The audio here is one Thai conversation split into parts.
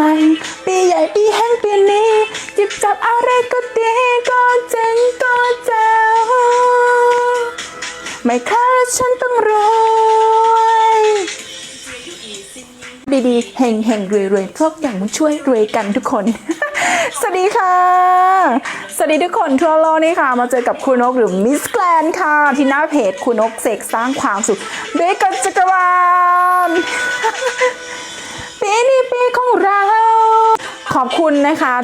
ใหม่ ปีใหญ่ปีแห้งปีนี้ จิบจับอะไรก็ดีก็เจ๋งก็แจ๋วไม่ค่าฉันต้องรวยดีๆเฮงเฮงรวยรวยๆพวกอย่างมช่วยรวยกันทุกคน สวัสดีค่ะ สวัสดีทุกคนทั่วโลกนี่ค่ะ มาเจอกับคุณนกหรือมิสแกลนค่ะ ที่หน้าเพจคุณนกเสกสร้างความสุขด้วยกันจักรวาล นี้ปีของเรา ขอบคุณนะคะ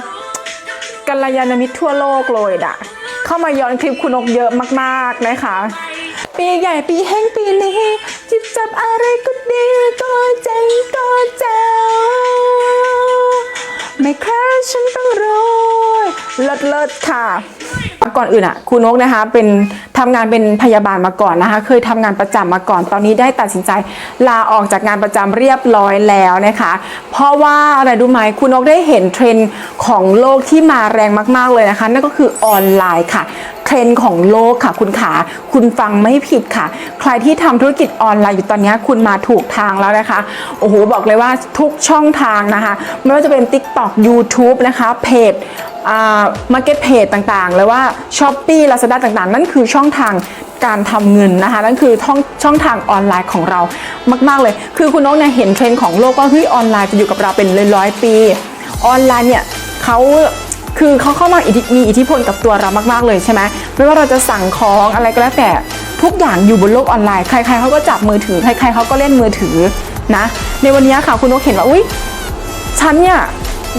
กัลยาณมิตรทั่วโลกเลยอะเข้ามาย้อนคลิปคุณนกเยอะมากๆนะคะ ปีใหญ่ปีแห่งปีนี้ จิบจับอะไรก็ดีก็เจ๋งก็แจ๋วไม่แค่ฉันต้องรวยเลิศเลิศๆค่ะ ก่อนอื่นอะครูนกนะคะเป็น ทำงานเป็นพยาบาลมาก่อนนะคะ เคยทำงานประจำมาก่อน ตอนนี้ได้ตัดสินใจลาออกจากงานประจำเรียบร้อยแล้วนะคะ เพราะว่าอะไรดูไหมครูนกได้เห็นเทรนด์ของโลกที่มาแรงมากๆเลยนะคะ นั่นก็คือออนไลน์ค่ะเทรนด์ของโลกค่ะคุณขา คุณฟังไม่ผิดค่ะ ใครที่ทำธุรกิจออนไลน์อยู่ตอนนี้คุณมาถูกทางแล้วนะคะ โอ้โห บอกเลยว่าทุกช่องทางนะคะ ไม่ว่าจะเป็น TikTok YouTube นะคะ เพจมาร์เก็ตเพจต่างๆ หรือว่า s h อ p e e Lazada ต่างๆ นั่นคือช่องทางการทำเงินนะคะนั่นคือช่องช่องทางออนไลน์ของเรามาก ๆ เลย คือคุณนกเนี่ยเห็นเทรนด์ของโลกว่าเฮ้ยออนไลน์จะอยู่กับเราเป็นร้อยๆปี ออนไลน์เนี่ยเขาคือเขาเข้ามามีอิทธิพลกับตัวเรามาก ๆ เลยใช่ไหมไม่ว่าเราจะสั่งของอะไรก็แล้วแต่ทุกอย่างอยู่บนโลกออนไลน์ ใคร ๆเขาก็จับมือถือ ใคร ๆเขาก็เล่นมือถือนะ ในวันนี้ค่ะคุณนกเห็นว่า อุ้ยฉันเนี่ย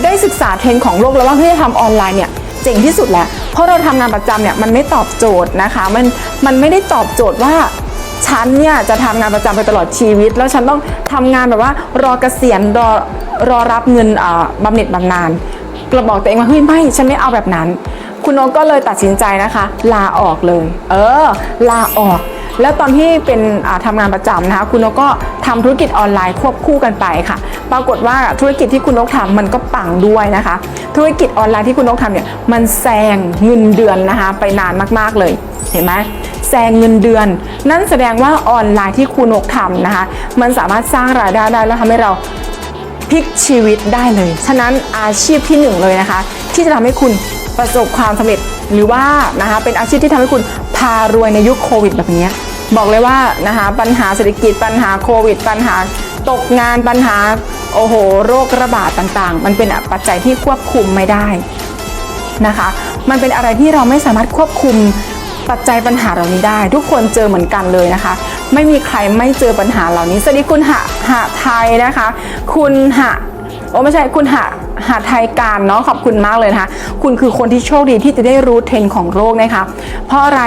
ได้ศึกษาเทรนด์ของโลกแล้วว่าเฮ้ยทำออนไลน์เนี่ย จ๋งที่สุดแหละ เพราะเราทำงานประจำเนี่ยมันไม่ตอบโจทย์นะคะ มันมันไม่ได้ตอบโจทย์ว่าฉันเนี่ยจะทำงานประจำไปตลอดชีวิต แล้วฉันต้องทำงานแบบว่ารอเกษียณรอรอรับเงินบำบำเหน็จบำนาญกระบอกตัวเองว่าเฮ้ยไม่ฉันไม่เอาแบบนั้น คุณนกก็เลยตัดสินใจนะคะ ลาออกเลย เออ ลาออก แล้วตอนที่เป็นอ่าทำงานประจำนะคะคุณนกก็ทำธุรกิจออนไลน์ควบคู่กันไปค่ะ ปรากฏว่าธุรกิจที่คุณนกทำมันก็ปังด้วยนะคะ ธุรกิจออนไลน์ที่คุณนกทำเนี่ยมันแซงเงินเดือนนะคะไปนานมากๆเลยเห็นไหมแซงเงินเดือน นั่นแสดงว่าออนไลน์ที่คุณนกทำนะคะ มันสามารถสร้างรายได้ได้แล้วทำให้เราพลิกชีวิตได้เลย ฉะนั้นอาชีพที่หนึ่งเลยนะคะ ที่จะทำให้คุณประสบความสำเร็จหรือว่านะคะเป็นอาชีพที่ทำให้คุณ พารวยในยุคโควิดแบบนี้ บอกเลยว่านะคะปัญหาเศรษฐกิจปัญหาโควิด ปัญหาตกงานปัญหาโอ้โห โรคระบาดต่างๆ มันเป็นปัจจัยที่ควบคุมไม่ได้นะคะ มันเป็นอะไรที่เราไม่สามารถควบคุมปัจจัยปัญหาเหล่านี้ได้ ทุกคนเจอเหมือนกันเลยนะคะ ไม่มีใครไม่เจอปัญหาเหล่านี้สวัสดีคุณหะหะไทยนะคะ คุณหะโอ้ไม่ใช่คุณหะ หะไทยการเนาะขอบคุณมากเลยนะคะคุณคือคนที่โชคดีที่จะได้รู้เทรนด์ของโลกนะคะเพราะอะไร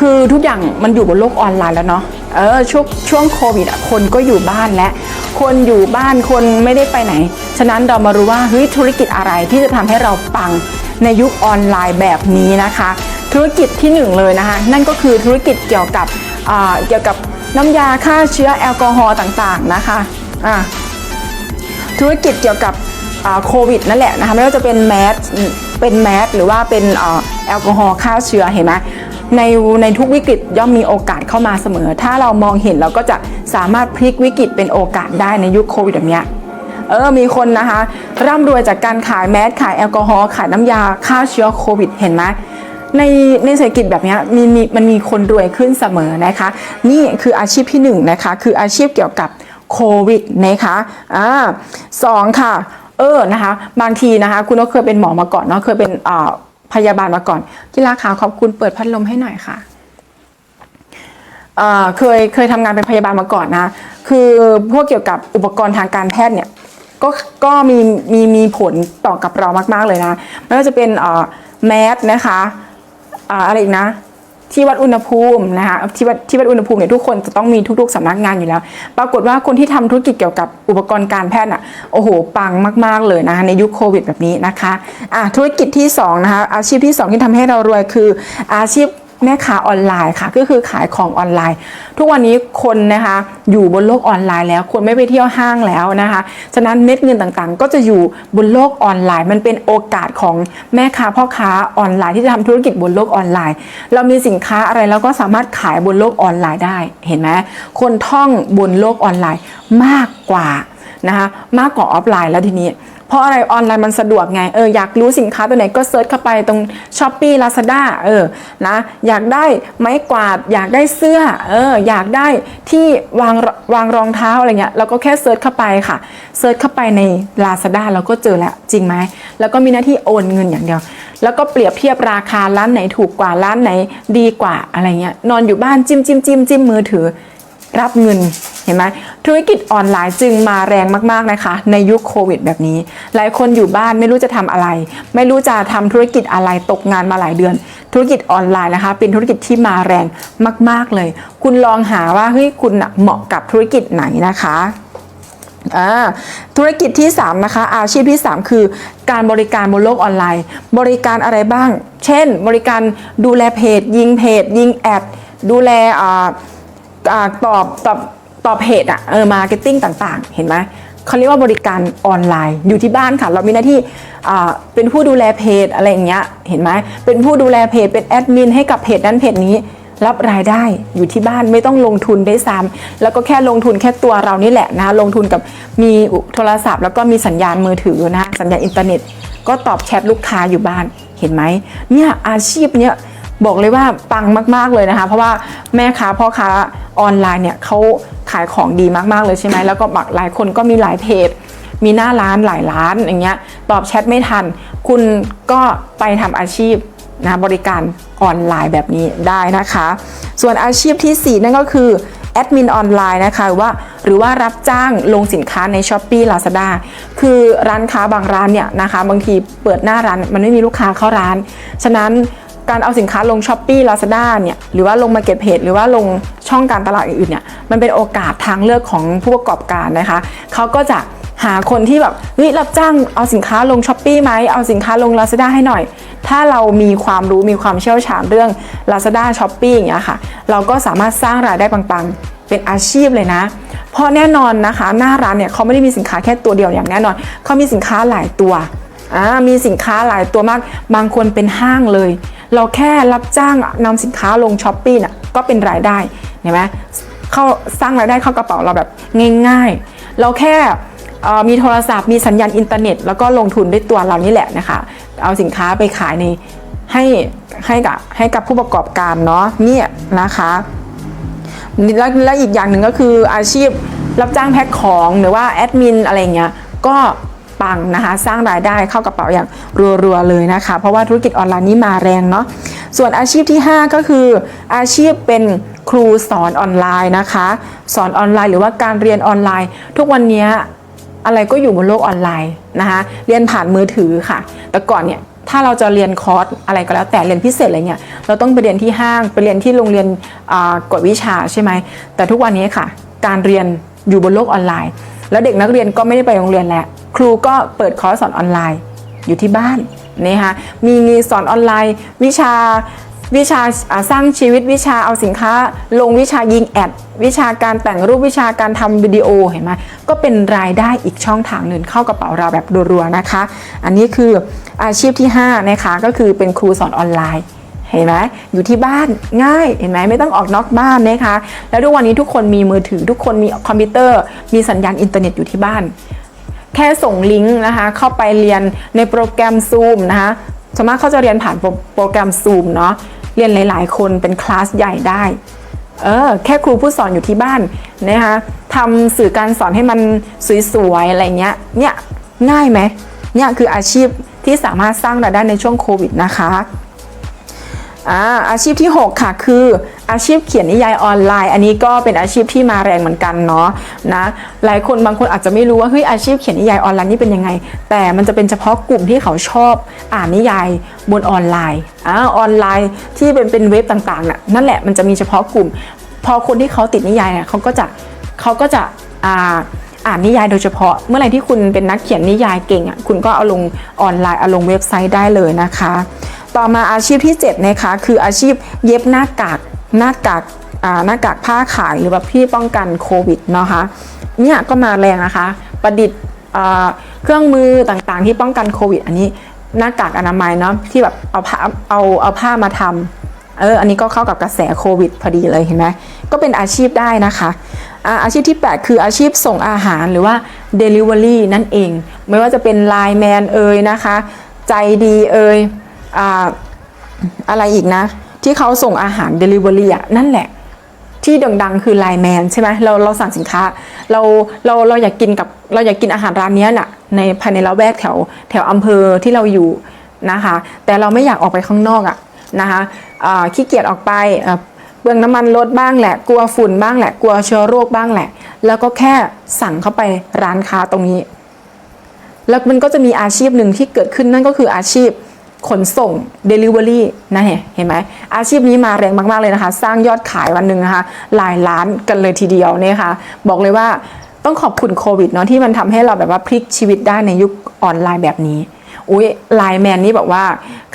คือทุกอย่างมันอยู่บนโลกออนไลน์แล้วเนาะเออช่วงช่วงโควิดอะคนก็อยู่บ้านและ คนอยู่บ้านคนไม่ได้ไปไหน ฉะนั้นเรามารู้ว่าเฮ้ยธุรกิจอะไรที่จะทำให้เราปังในยุคออนไลน์แบบนี้นะคะ ธุรกิจที่หนึ่งเลยนะคะ นั่นก็คือธุรกิจเกี่ยวกับเกี่ยวกับน้ำยาฆ่าเชื้อแอลกอฮอล์ต่างๆนะคะอ่าธุรกิจเกี่ยวกับ โควิดนั่นแหละนะคะไม่ว่าจะเป็นแมสเป็นแมสหรือว่าเป็นแอลกอฮอล์ฆ่าเชื้อเห็นไหมในในทุกวิกฤตย่อมมีโอกาสเข้ามาเสมอ ถ้าเรามองเห็นเราก็จะสามารถพลิกวิกฤตเป็นโอกาสได้ในยุคโควิดแบบเนี้ยเออมีคนนะคะร่ำรวยจากการขายแมสขายแอลกอฮอล์ขายน้ำยาฆ่าเชื้อโควิดเห็นไหมในในเศรษฐกิจแบบนี้มีมีมันมีคนรวยขึ้นเสมอนะคะ นี่คืออาชีพที่หนึ่งนะคะคืออาชีพเกี่ยวกับโควิดนะคะอ่าสองค่ะ เออนะคะ บางทีนะคะ คุณก็เคยเป็นหมอมาก่อนเนาะเคยเป็นพยาบาลมาก่อนกีฬาขาวขอบคุณเปิดพัดลมให้หน่อยค่ะเเคยเคยทำงานเป็นพยาบาลมาก่อนนะคือพวกเกี่ยวกับอุปกรณ์ทางการแพทย์เนี่ยก็ก็มีมีมีผลต่อกับเรามาก ๆ เลยนะไม่ว่าจะเป็นแมสนะคะออะไรอีกนะ ที่วัดอุณหภูมินะคะที่วัดที่วัดอุณหภูมิเนี่ยทุกคนจะต้องมีทุกๆสำนักงานอยู่แล้ว ปรากฏว่าคนที่ทำธุรกิจเกี่ยวกับอุปกรณ์การแพทย์อะโอ้โหปังมาก ๆเลยนะคะในยุคโควิดแบบนี้นะคะอะธุรกิจที่สองนะคะอาชีพที่สองที่ทำให้เรารวยคืออาชีพ แม่ค้าออนไลน์ค่ะ ก็คือขายของออนไลน์ ทุกวันนี้คนนะคะอยู่บนโลกออนไลน์แล้วคนไม่ไปเที่ยวห้างแล้วนะคะฉะนั้นเม็ดเงินต่างๆ ก็จะอยู่บนโลกออนไลน์ มันเป็นโอกาสของแม่ค้าพ่อค้าออนไลน์ที่จะทำธุรกิจบนโลกออนไลน์ เรามีสินค้าอะไรเราก็สามารถขายบนโลกออนไลน์ได้เห็นไหมคนท่องบนโลกออนไลน์มากกว่านะคะมากกว่าออฟไลน์แล้วทีนี้ เพราะอะไรออนไลน์มันสะดวกไงเอออยากรู้สินค้าตัวไหนก็เซิร์ชเข้าไปตรง s h อ p e e Lazada เออนะอยากได้ไม้กวาด อยากได้เสื้อเอออยากได้ที่วางวางรองเท้าอะไรเงี้ยเราก็แค่เซิร์ชเข้าไปค่ะเซิร์ชเข้าไปใน Lazada เราก็เจอแล้วจริงไหมแล้วก็มีหน้าที่โอนเงินอย่างเดียว แล้วก็เปรียบเทียบราคาร้านไหนถูกกว่าร้านไหนดีกว่าอะไรเงี้ยนอนอยู่บ้านจิ้มจิ้มจิ้มจิ้มมือถือ รับเงิน เห็นไหมธุรกิจออนไลน์จึงมาแรงมากๆนะคะ ในยุคโควิดแบบนี้ หลายคนอยู่บ้านไม่รู้จะทำอะไร ไม่รู้จะทำธุรกิจอะไรตกงานมาหลายเดือน ธุรกิจออนไลน์นะคะ เป็นธุรกิจที่มาแรงมาก ๆเลย คุณลองหาว่าเฮ้ยคุณเหมาะกับธุรกิจไหนนะคะธุรกิจที่ 3 นะคะ อาชีพที่ 3 คือการบริการบนโลกออนไลน์ บริการอะไรบ้าง เช่น บริการดูแลเพจ ยิงเพจ ยิงแอด ดูแลอตอบตอบ ตอบเพจอะเออมาร์เก็ตติ้งต่างๆ เห็นไหมเขาเรียกว่าบริการออนไลน์อยู่ที่บ้านค่ะ เรามีหน้าที่อ่าเป็นผู้ดูแลเพจอะไรอย่างเงี้ยเห็นไหมเป็นผู้ดูแลเพจเป็นแอดมินให้กับเพจนั้นเพจนี้รับรายได้อยู่ที่บ้านไม่ต้องลงทุนได้ซ้ำแล้วก็แค่ลงทุนแค่ตัวเรานี่แหละนะลงทุนกับมีโทรศัพท์ แล้วก็มีสัญญาณมือถือนะสัญญาณอินเทอร์เน็ต ก็ตอบแชทลูกค้าอยู่บ้านเห็นไหมเนี่ยอาชีพเนี้ย บอกเลยว่าปังมาก ๆเลยนะคะ เพราะว่าแม่ค้าพ่อค้าออนไลน์เนี่ยเขาขายของดีมากๆเลยใช่ไหมแล้วก็บักหลายคนก็มีหลายเพจมีหน้าร้านหลายร้านอย่างเงี้ยตอบแชทไม่ทัน คุณก็ไปทำอาชีพนะบริการออนไลน์แบบนี้ได้นะคะ ส่วนอาชีพทีสี่ 4 นั่นก็คือแอดมินออนไลน์นะคะหรือว่าหรือว่ารับจ้างลงสินค้าใน s h อ p e e Lazada คือร้านค้าบางร้านเนี่ยนะคะ บางทีเปิดหน้าร้านมันไม่มีลูกค้าเข้าร้าน ฉะนั้น การเอาสินค้าลง s h อ p e e Lazada เนี่ยหรือว่าลงมาเก็ตเพจหรือว่าลงช่องการตลาดอื่นๆเนี่ยมันเป็นโอกาสทางเลือกของผู้ประกอบการนะคะเขาก็จะหาคนที่แบบเฮ้ยรับจ้างเอาสินค้าลง s h อ p e e ไหมเอาสินค้าลง Lazada ให้หน่อย ถ้าเรามีความรู้มีความเชี่ยวชาญเรื่อง Lazada s h o p e e อย่างเงี้ยค่ะ เราก็สามารถสร้างรายได้ปังๆ เป็นอาชีพเลยนะ เพราะแน่นอนนะคะ หน้าร้านเนี่ยเขาไม่ได้มีสินค้าแค่ตัวเดียวอย่างแน่นอน เขามีสินค้าหลายตัวอ่ามีสินค้าหลายตัวมาก บางคนเป็นห้างเลย เราแค่รับจ้างนำสินค้าลงช้อปปี้น่ะก็เป็นรายได้เห็นไหมเข้าสร้างรายได้เข้ากระเป๋าเราแบบง่ายๆ เราแค่มีโทรศัพท์มีสัญญาณอินเทอร์เน็ต แล้วก็ลงทุนด้วยตัวเรานี่แหละนะคะ เอาสินค้าไปขายในให้ให้กับให้กับผู้ประกอบการเนาะเนี่ยนะคะแล้วและอีกอย่างหนึ่งก็คืออาชีพรับจ้างแพ็คของหรือว่าแอดมินอะไรเงี้ยก็ ปังนะคะ สร้างรายได้เข้ากระเป๋าอย่างรัวๆเลยนะคะ เพราะว่าธุรกิจออนไลน์นี้มาแรงเนาะส่วนอาชีพที่ 5 ก็คืออาชีพเป็นครูสอนออนไลน์นะคะ สอนออนไลน์หรือว่าการเรียนออนไลน์ ทุกวันนี้อะไรก็อยู่บนโลกออนไลน์นะคะเรียนผ่านมือถือค่ะ แต่ก่อนเนี่ยถ้าเราจะเรียนคอร์สอะไรก็แล้วแต่เรียนพิเศษอะไรเงี้ยเราต้องไปเรียนที่ห้างไปเรียนที่โรงเรียนกฎวิชาใช่ไหมแต่ทุกวันนี้ค่ะ การเรียนอยู่บนโลกออนไลน์ แล้วเด็กนักเรียนก็ไม่ได้ไปโรงเรียนแล้วครูก็เปิดคอร์สสอนออนไลน์อยู่ที่บ้านนะคะมีมีสอนออนไลน์ วิชาวิชาอ่าสร้างชีวิตวิชาเอาสินค้า ลงวิชายิงแอด วิชาการแต่งรูปวิชาการทำวิดีโอเห็นไหมก็เป็นรายได้อีกช่องทางหนึ่งเข้ากระเป๋าเราแบบรัวๆนะคะ อันนี้คืออาชีพที่5นะคะก็คือเป็นครูสอนออนไลน์ เห็นไหมอยู่ที่บ้านง่ายเห็นไหมไม่ต้องออกนอกบ้านนะคะ แล้วทุกวันนี้ทุกคนมีมือถือ ทุกคนมีคอมพิวเตอร์ มีสัญญาณอินเทอร์เน็ตอยู่ที่บ้าน แค่ส่งลิงก์นะคะเข้าไปเรียนในโปรแกรม Zoom นะคะส่วนมากเขาจะเรียนผ่านโปรโปรแกรม Zoom เนาะเรียนหลาย ๆ คนเป็นคลาสใหญ่ได้เออแค่ครูผู้สอนอยู่ที่บ้านนะคะทำสื่อการสอนให้มันสวยๆอะไรเงี้ยเนี่ยง่ายไหมเนี่ยคืออาชีพที่สามารถสร้างรายได้ในช่วงโควิดนะคะ อ่าอาชีพที่ 6 ค่ะ คืออาชีพเขียนนิยายออนไลน์ อันนี้ก็เป็นอาชีพที่มาแรงเหมือนกันเนาะนะหลายคนบางคนอาจจะไม่รู้ว่าเฮ้ยอาชีพเขียนนิยายออนไลน์นี่เป็นยังไง แต่มันจะเป็นเฉพาะกลุ่มที่เขาชอบอ่านนิยายบนออนไลน์อ่าออนไลน์ที่เป็นเป็นเว็บต่างๆน่ะนั่นแหละมันจะมีเฉพาะกลุ่ม พอคนที่เขาติดนิยายเนี่ยเขาก็จะเขาก็จะอ่าอ่านนิยายโดยเฉพาะเมื่อไหร่ที่คุณเป็นนักเขียนนิยายเก่งอะคุณก็เอาลงออนไลน์เอาลงเว็บไซต์ได้เลยนะคะ ต่อมาอาชีพที่7นะคะคืออาชีพเย็บหน้ากากหน้ากากหน้ากากผ้าขายหรือว่าพี่ป้องกันโควิดนะคะเนี่ยก็มาแรงนะคะ ประดิษฐ์เครื่องมือต่างๆ ที่ป้องกันโควิด อันนี้หน้ากากอนามัยเนาะที่แบบเอาผ้าเอาเอาผ้ามาทำเอออันนี้ก็เข้ากับกระแสโควิด พอดีเลยเห็นไหมก็เป็นอาชีพได้นะคะอาอาชีพที่ 8 คืออาชีพส่งอาหารหรือว่า Delivery นั่นเอง ไม่ว่าจะเป็นไลน์แมนเอ่ยนะคะ ใจดีเอ่ย อะไรอีกนะ ที่เขาส่งอาหาร Delivery อะนั่นแหละ ที่ดังๆ คือไลน์แมนใช่ไหมเราเราสั่งสินค้า เราเราเราอยากกินกับเราอยากกินอาหารร้านนี้น่ะในภายในละแวกแถวแถวอำเภอที่เราอยู่นะคะ แต่เราไม่อยากออกไปข้างนอกอะนะคะขี้เกียจออกไปเปลืองน้ำมันรถบ้างแหละ กลัวฝุ่นบ้างแหละ กลัวเชื้อโรคบ้างแหละ แล้วก็แค่สั่งเข้าไปร้านค้าตรงนี้ แล้วมันก็จะมีอาชีพหนึ่งที่เกิดขึ้นนั่นก็คืออาชีพ ขนส่ง Delivery นะเห็นเห็นไหมอาชีพนี้มาแรงมาก ๆ เลยนะคะ สร้างยอดขายวันหนึ่งนะคะหลายล้านกันเลยทีเดียวเนี่ยค่ะ บอกเลยว่าต้องขอบคุณโควิดเนาะที่มันทำให้เราแบบว่าพลิกชีวิตได้ในยุคออนไลน์แบบนี้อุ้ยไลน์แมนนี่แบบว่า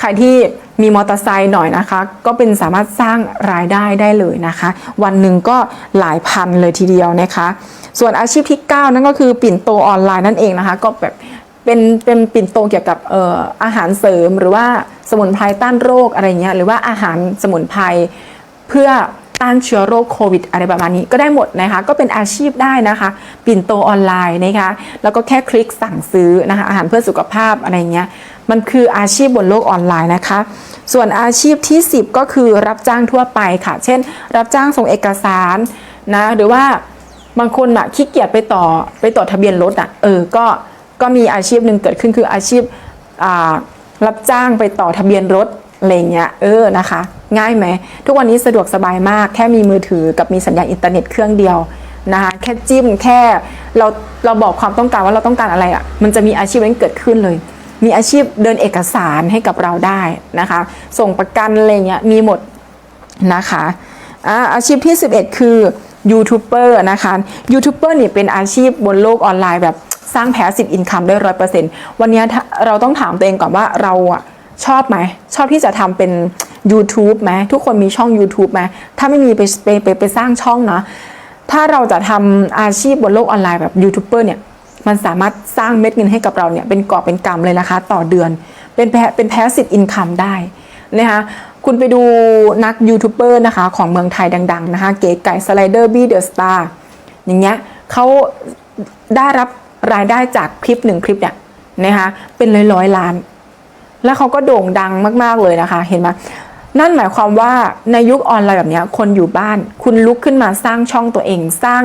ใครที่มีมอเตอร์ไซค์หน่อยนะคะ ก็เป็นสามารถสร้างรายได้ได้เลยนะคะ วันหนึ่งก็หลายพันเลยทีเดียวนะคะ ส่วนอาชีพที่ 9 นั่นก็คือปิ่นโตออนไลน์นั่นเองนะคะ ก็แบบ เป็นเป็นปิ่นโตเกี่ยวกับเอ่ออาหารเสริมหรือว่าสมุนไพรต้านโรคอะไรเงี้ยหรือว่าอาหารสมุนไพรเพื่อต้านเชื้อโรคโควิดอะไรประมาณนี้ก็ได้หมดนะคะ ก็เป็นอาชีพได้นะคะ ปิ่นโตออนไลน์นะคะ แล้วก็แค่คลิกสั่งซื้อนะคะ อาหารเพื่อสุขภาพอะไรเงี้ยมันคืออาชีพบนโลกออนไลน์นะคะ ส่วนอาชีพที่ 10 ก็คือรับจ้างทั่วไปค่ะ เช่น รับจ้างส่งเอกสารนะหรือว่าบางคนอะขี้เกียจไปต่อไปต่อทะเบียนรถอะเออก็ ก็มีอาชีพหนึ่งเกิดขึ้นคืออาชีพรับจ้างไปต่อทะเบียนรถอะไรเงี้ยเออนะคะ ง่ายไหม ทุกวันนี้สะดวกสบายมาก แค่มีมือถือกับมีสัญญาณอินเทอร์เน็ตเครื่องเดียวนะคะแค่จิ้มแค่เราเราบอกความต้องการว่าเราต้องการอะไรอะ่ะมันจะมีอาชีพนั้นเกิดขึ้นเลย มีอาชีพเดินเอกสารให้กับเราได้นะคะ ส่งประกันอะไรเงี้ยมีหมดนะคะอาอาชีพที่ 11 คือยูทูบเบอร์นะคะยูทูบเบอร์นี่เป็นอาชีพบนโลกออนไลน์แบบ สร้างแพสซีฟอินคัมได้ร้อยเปอร์เซ็นต์วันนี้เราต้องถามตัวเองก่อนว่าเราอะชอบไหม ชอบที่จะทำเป็น YouTube ไหมทุกคนมีช่อง YouTube ไหมถ้าไม่มีไปไปไปไปสร้างช่องนะถ้าเราจะทำอาชีพบนโลกออนไลน์แบบยูทูบเบอร์เนี่ยมันสามารถสร้างเม็ดเงินให้กับเราเนี่ยเป็นกอบเป็นกำเลยนะคะ ต่อเดือน เป็นแพเป็นแพสซีฟอินคัมได้นะคะคุณไปดูนักยูทูบเบอร์นะคะของเมืองไทยดัง ๆ นะคะ เก๋ไก่สไลเดอร์บี้เดอะสตาร์อย่างเงี้ยเขาได้รับ รายได้จากคลิปหนึ่งคลิปเนี่ยนะคะเป็นร้อยร้อยล้าน แล้วเขาก็โด่งดังมากๆเลยนะคะ เห็นไหมนั่นหมายความว่าในยุคออนไลน์แบบนี้คนอยู่บ้าน คุณลุกขึ้นมาสร้างช่องตัวเอง สร้าง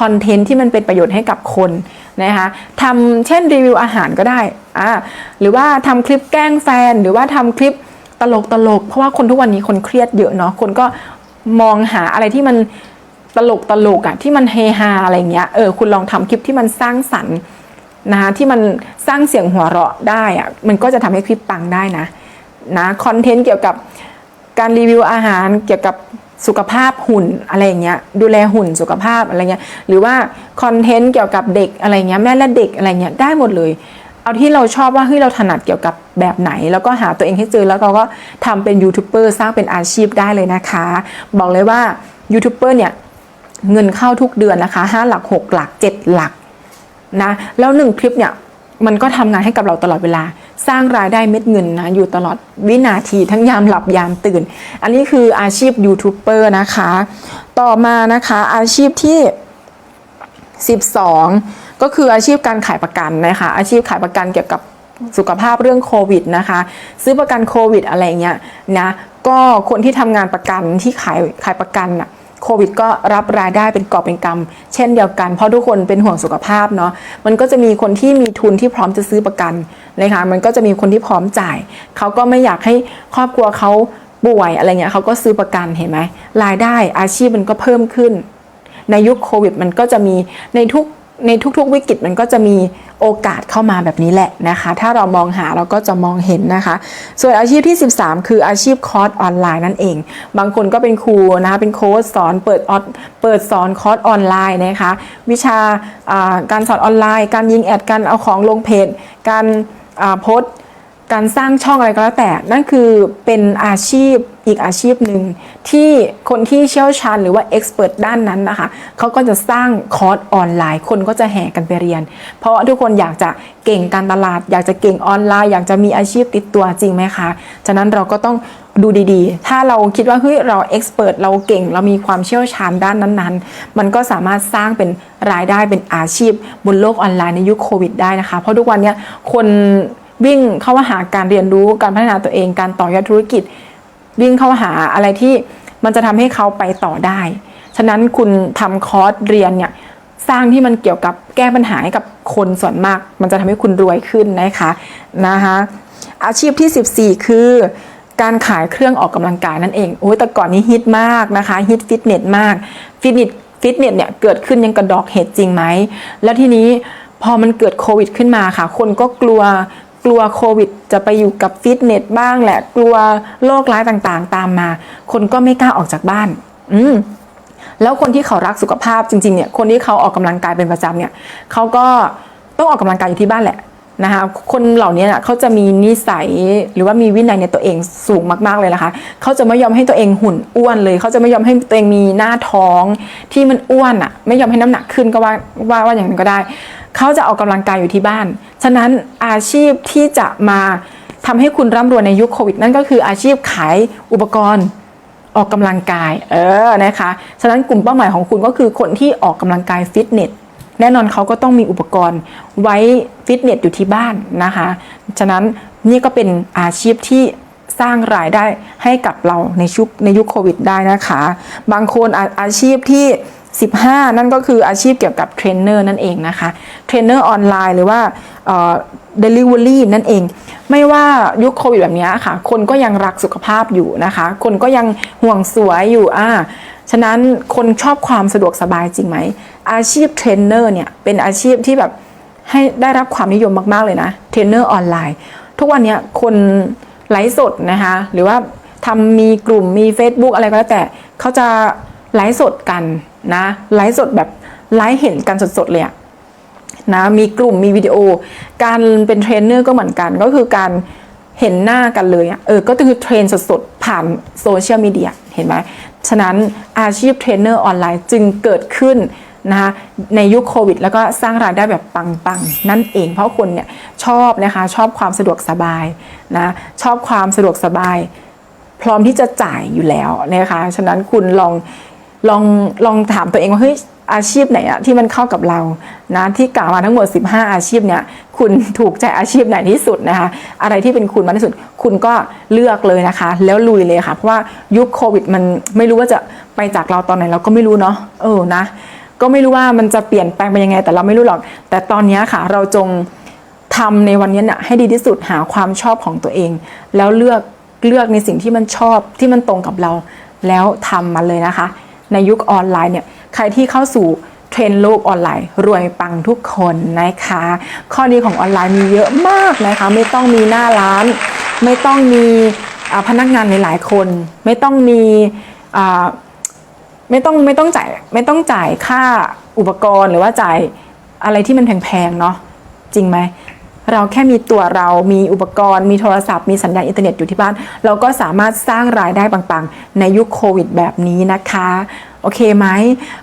คอนเทนต์ที่มันเป็นประโยชน์ให้กับคนนะคะทำเช่นรีวิวอาหารก็ได้อ่าหรือว่าทำคลิปแกล้งแฟน หรือว่าทำคลิปตลกตลกเพราะว่าคนทุกวันนี้คนเครียดเยอะเนาะคนก็มองหาอะไรที่มัน ตลกตลกอะที่มันเฮฮาอะไรเงี้ยเออคุณลองทำคลิปที่มันสร้างสรรค์นะคะที่มันสร้างเสียงหัวเราะได้อะมันก็จะทำให้คลิปปังได้นะนะคอนเทนต์เกี่ยวกับการรีวิวอาหารเกี่ยวกับสุขภาพหุ่นอะไรเงี้ยดูแลหุ่นสุขภาพอะไรเงี้ยหรือว่าคอนเทนต์เกี่ยวกับเด็กอะไรเงี้ยแม่และเด็กอะไรเงี้ยได้หมดเลย เอาที่เราชอบว่าเฮ้ยเราถนัดเกี่ยวกับแบบไหน แล้วก็หาตัวเองให้เจอแล้วเราก็ทำเป็นยูทูบเบอร์สร้างเป็นอาชีพได้เลยนะคะ บอกเลยว่ายูทูบเบอร์เนี่ย เงินเข้าทุกเดือนนะคะ5หลัก6หลัก7หลักนะแล้วหนึ่งคลิปเนี่ยมันก็ทำงานให้กับเราตลอดเวลา สร้างรายได้เม็ดเงินนะอยู่ตลอดวินาทีทั้งยามหลับยามตื่น อันนี้คืออาชีพยูทูบเบอร์นะคะ ต่อมานะคะอาชีพที่ 12 ก็คืออาชีพการขายประกันนะคะอาชีพขายประกันเกี่ยวกับสุขภาพเรื่องโควิดนะคะ ซื้อประกันโควิดอะไรเงี้ยนะก็คนที่ทำงานประกันที่ขายขายประกันอะ โควิดก็รับรายได้เป็นกอบเป็นกำเช่นเดียวกัน เพราะทุกคนเป็นห่วงสุขภาพเนาะมันก็จะมีคนที่มีทุนที่พร้อมจะซื้อประกันนะคะมันก็จะมีคนที่พร้อมจ่าย เขาก็ไม่อยากให้ครอบครัวเขาป่วยอะไรเงี้ยเขาก็ซื้อประกันเห็นไหมรายได้อาชีพมันก็เพิ่มขึ้น ในยุคโควิด มันก็จะมีในทุก ในทุกๆวิกฤตมันก็จะมีโอกาสเข้ามาแบบนี้แหละนะคะ ถ้าเรามองหาเราก็จะมองเห็นนะคะ ส่วนอาชีพที่ 13 คืออาชีพคอร์สออนไลน์นั่นเอง บางคนก็เป็นครูนะคะเป็นโค้ชสอนเปิดออเปิดสอนคอร์สออนไลน์นะคะ วิชาาการสอนออนไลน์ การยิงแอดการเอาของลงเพจ การโพสต์ การสร้างช่องอะไรก็แล้วแต่ นั่นคือเป็นอาชีพอีกอาชีพหนึ่งที่คนที่เชี่ยวชาญหรือว่าเอ็กซ์เพรสด้านนั้นนะคะเขาก็จะสร้างคอร์สออนไลน์ คนก็จะแห่กันไปเรียน เพราะทุกคนอยากจะเก่งการตลาด อยากจะเก่งออนไลน์ อยากจะมีอาชีพติดตัวจริงไหมคะ ฉะนั้นเราก็ต้องดูดีๆ ถ้าเราคิดว่าเฮ้ยเราเอ็กซ์เพรสเราเก่งเรามีความเชี่ยวชาญด้านนั้นๆ มันก็สามารถสร้างเป็นรายได้เป็นอาชีพบนโลกออนไลน์ในยุคโควิดได้นะคะ เพราะทุกวันนี้คน วิ่งเข้ามาหาการเรียนรู้การพัฒนาตัวเอง การต่อยอดธุรกิจ วิ่งเข้าหาอะไรที่มันจะทำให้เขาไปต่อได้ ฉะนั้นคุณทำคอร์สเรียนเนี่ยสร้างที่มันเกี่ยวกับแก้ปัญหาให้กับคนส่วนมาก มันจะทำให้คุณรวยขึ้นนะคะนะคะอาชีพที่ 14 คือการขายเครื่องออกกำลังกายนั่นเองโอ้ยแต่ก่อนนี้ฮิตมากนะคะฮิตฟิตเนสมากฟิตเนสฟิตเนสเนี่ยเกิดขึ้นยังกระดอกเห็ดจริงไหม แล้วทีนี้พอมันเกิดโควิดขึ้นมาค่ะ คนก็กลัว กลัวโควิด จะไปอยู่กับฟิตเนสบ้างแหละ กลัวโรคร้ายต่างๆ ตามมา คนก็ไม่กล้าออกจากบ้าน อืมแล้วคนที่เขารักสุขภาพจริงๆเนี่ย คนที่เขาออกกำลังกายเป็นประจำเนี่ยเขาก็ต้องออกกำลังกายอยู่ที่บ้านแหละนะคะคนเหล่านี้นะเขาจะมีนิสัยหรือว่ามีวินัยในตัวเองสูงมากๆเลยนะคะเขาจะไม่ยอมให้ตัวเองหุ่นอ้วนเลยเขาจะไม่ยอมให้ตัวเองมีหน้าท้องที่มันอ้วนอะไม่ยอมให้น้ำหนักขึ้นก็ว่าว่าว่าอย่างนั้นก็ได้เขาจะออกกำลังกายอยู่ที่บ้าน ฉะนั้นอาชีพที่จะมาทำให้คุณร่ำรวยในยุคโควิดนั่นก็คืออาชีพขายอุปกรณ์ออกกำลังกาย เออนะคะ ฉะนั้นกลุ่มเป้าหมายของคุณก็คือคนที่ออกกำลังกายฟิตเนสแน่นอนเขาก็ต้องมีอุปกรณ์ไว้ฟิตเนสอยู่ที่บ้านนะคะ ฉะนั้นนี่ก็เป็นอาชีพที่สร้างรายได้ให้กับเราในชุกในยุคโควิดได้นะคะ บางคนอาอาชีพที่ 15 นั่นก็คืออาชีพเกี่ยวกับเทรนเนอร์นั่นเองนะคะเทรนเนอร์ออนไลน์หรือว่าเอ่อ delivery นั่นเอง ไม่ว่ายุคโควิดแบบนี้ค่ะ คนก็ยังรักสุขภาพอยู่นะคะ คนก็ยังห่วงสวยอยู่อ่าฉะนั้นคนชอบความสะดวกสบายจริงไหม อาชีพเทรนเนอร์เนี่ยเป็นอาชีพที่แบบให้ได้รับความนิยมมาก ๆ เลยนะเทรนเนอร์ออนไลน์ ทุกวันนี้คนไลฟ์สดนะคะ หรือว่าทำมีกลุ่มมี Facebook อะไรก็แล้วแต่เขาจะไลฟ์สดกัน นะไลฟ์สดแบบไลฟ์เห็นกันสดๆเลยอะนะมีกลุ่มมีวิดีโอ การเป็นเทรนเนอร์ก็เหมือนกัน ก็คือการเห็นหน้ากันเลยอะเออก็คือเทรนสดๆ ผ่านโซเชียลมีเดียเห็นไหมฉะนั้นอาชีพเทรนเนอร์ออนไลน์จึงเกิดขึ้นนะคะในยุคโควิด แล้วก็สร้างรายได้แบบปังๆ นั่นเองเพราะคนเนี่ยชอบนะคะชอบความสะดวกสบายนะชอบความสะดวกสบาย พร้อมที่จะจ่ายอยู่แล้วนะคะฉะนั้นคุณลอง ลองลองถามตัวเองว่าเฮ้ยอาชีพไหนอะที่มันเข้ากับเรานะที่กล่าวมาทั้งหมด 15 อาชีพเนี่ยคุณถูกใจอาชีพไหนที่สุดนะคะ อะไรที่เป็นคุณมากที่สุด คุณก็เลือกเลยนะคะ แล้วลุยเลยค่ะ เพราะว่ายุคโควิดมันไม่รู้ว่าจะไปจากเราตอนไหนเราก็ไม่รู้เนาะเออนะ ก็ไม่รู้ว่ามันจะเปลี่ยนแปลงไปยังไง แต่เราไม่รู้หรอก แต่ตอนนี้ค่ะ เราจงทำในวันนี้น่ะให้ดีที่สุดหาความชอบของตัวเอง แล้วเลือกเลือกในสิ่งที่มันชอบที่มันตรงกับเรา แล้วทำมันเลยนะคะ ในยุคออนไลน์เนี่ยใครที่เข้าสู่เทรนด์โลกออนไลน์ รวยปังทุกคนนะคะ ข้อดีของออนไลน์มีเยอะมากนะคะ ไม่ต้องมีหน้าร้าน ไม่ต้องมีพนักงานหลายๆคน ไม่ต้องมีไม่ต้องไม่ต้องจ่ายไม่ต้องจ่ายค่าอุปกรณ์หรือว่าจ่ายอะไรที่มันแพงๆเนาะจริงไหม เราแค่มีตัวเรามีอุปกรณ์ มีโทรศัพท์ มีสัญญาณอินเทอร์เน็ตอยู่ที่บ้าน เราก็สามารถสร้างรายได้ปังๆ ในยุคโควิดแบบนี้นะคะ โอเคไหม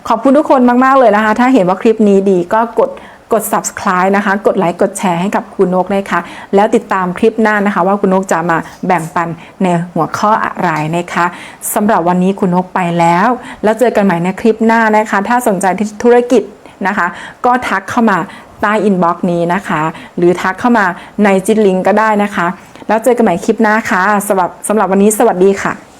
ขอบคุณทุกคนมาก ๆ เลยนะคะ ถ้าเห็นว่าคลิปนี้ดีก็กดกด subscribe นะคะ กดไลค์ กดแชร์ให้กับคุณนกนะคะแล้วติดตามคลิปหน้านะคะ ว่าคุณนกจะมาแบ่งปันในหัวข้ออะไรนะคะสำหรับวันนี้คุณนกไปแล้ว แล้วเจอกันใหม่ในคลิปหน้านะคะ ถ้าสนใจที่ธุรกิจนะคะ ก็ทักเข้ามา ใต้อินบ็อกซ์นี้นะคะ หรือทักเข้ามาในจิตลิงก็ได้นะคะ แล้วเจอกันใหม่คลิปหน้าค่ะสำหรับสำหรับวันนี้สวัสดีค่ะ